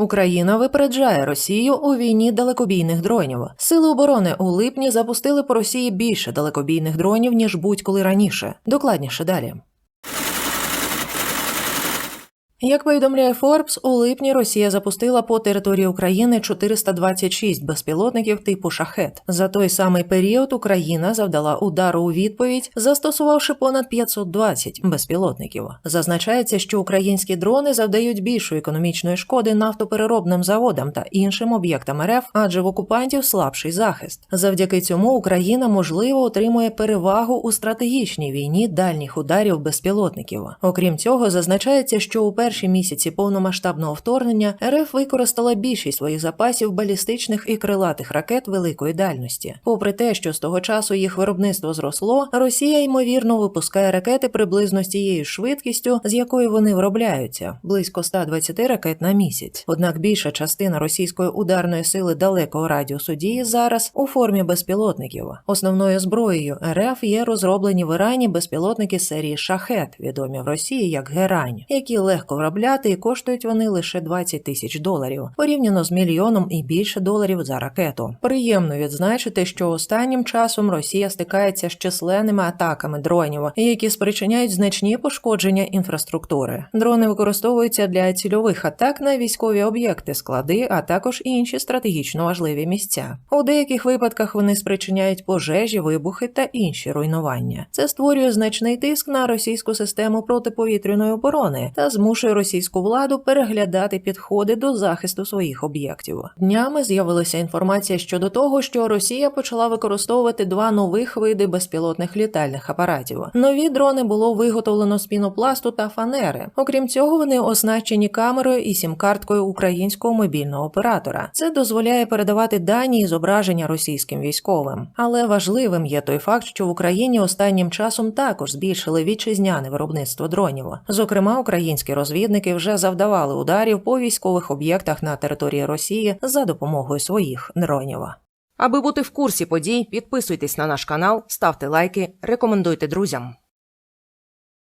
Україна випереджає Росію у війні далекобійних дронів. Сили оборони у липні запустили по Росії більше далекобійних дронів ніж будь-коли раніше. Докладніше далі. Як повідомляє Forbes, у липні Росія запустила по території України 426 безпілотників типу шахет. За той самий період Україна завдала удару у відповідь, застосувавши понад 520 безпілотників. Зазначається, що українські дрони завдають більшої економічної шкоди нафтопереробним заводам та іншим об'єктам РФ, адже в окупантів слабший захист. Завдяки цьому Україна можливо отримує перевагу у стратегічній війні дальніх ударів безпілотників. Окрім цього, зазначається, що у перші місяці повномасштабного вторгнення РФ використала більшість своїх запасів балістичних і крилатих ракет великої дальності. Попри те, що з того часу їх виробництво зросло, Росія ймовірно випускає ракети приблизно з тією швидкістю, з якою вони виробляються близько 120 ракет на місяць. Однак більша частина російської ударної сили далекого радіусу дії зараз у формі безпілотників. Основною зброєю РФ є розроблені в Ірані безпілотники серії Шахет, відомі в Росії як Герань, які легко виробляти і коштують вони лише 20 тисяч доларів, порівняно з мільйоном і більше доларів за ракету. Приємно відзначити, що останнім часом Росія стикається з численними атаками дронів, які спричиняють значні пошкодження інфраструктури. Дрони використовуються для цільових атак на військові об'єкти, склади, а також інші стратегічно важливі місця. У деяких випадках вони спричиняють пожежі, вибухи та інші руйнування. Це створює значний тиск на російську систему протиповітряної оборони та змушує російську владу переглядати підходи до захисту своїх об'єктів. Днями з'явилася інформація щодо того, що Росія почала використовувати два нових види безпілотних літальних апаратів. Нові дрони було виготовлено з пінопласту та фанери. Окрім цього, вони оснащені камерою і сім-карткою українського мобільного оператора. Це дозволяє передавати дані і зображення російським військовим. Але важливим є той факт, що в Україні останнім часом також збільшили вітчизняне виробництво дронів. Зокрема, українські розвідники вже завдавали ударів по військових об'єктах на території Росії за допомогою своїх дронів. Аби бути в курсі подій, підписуйтесь на наш канал, ставте лайки, рекомендуйте друзям.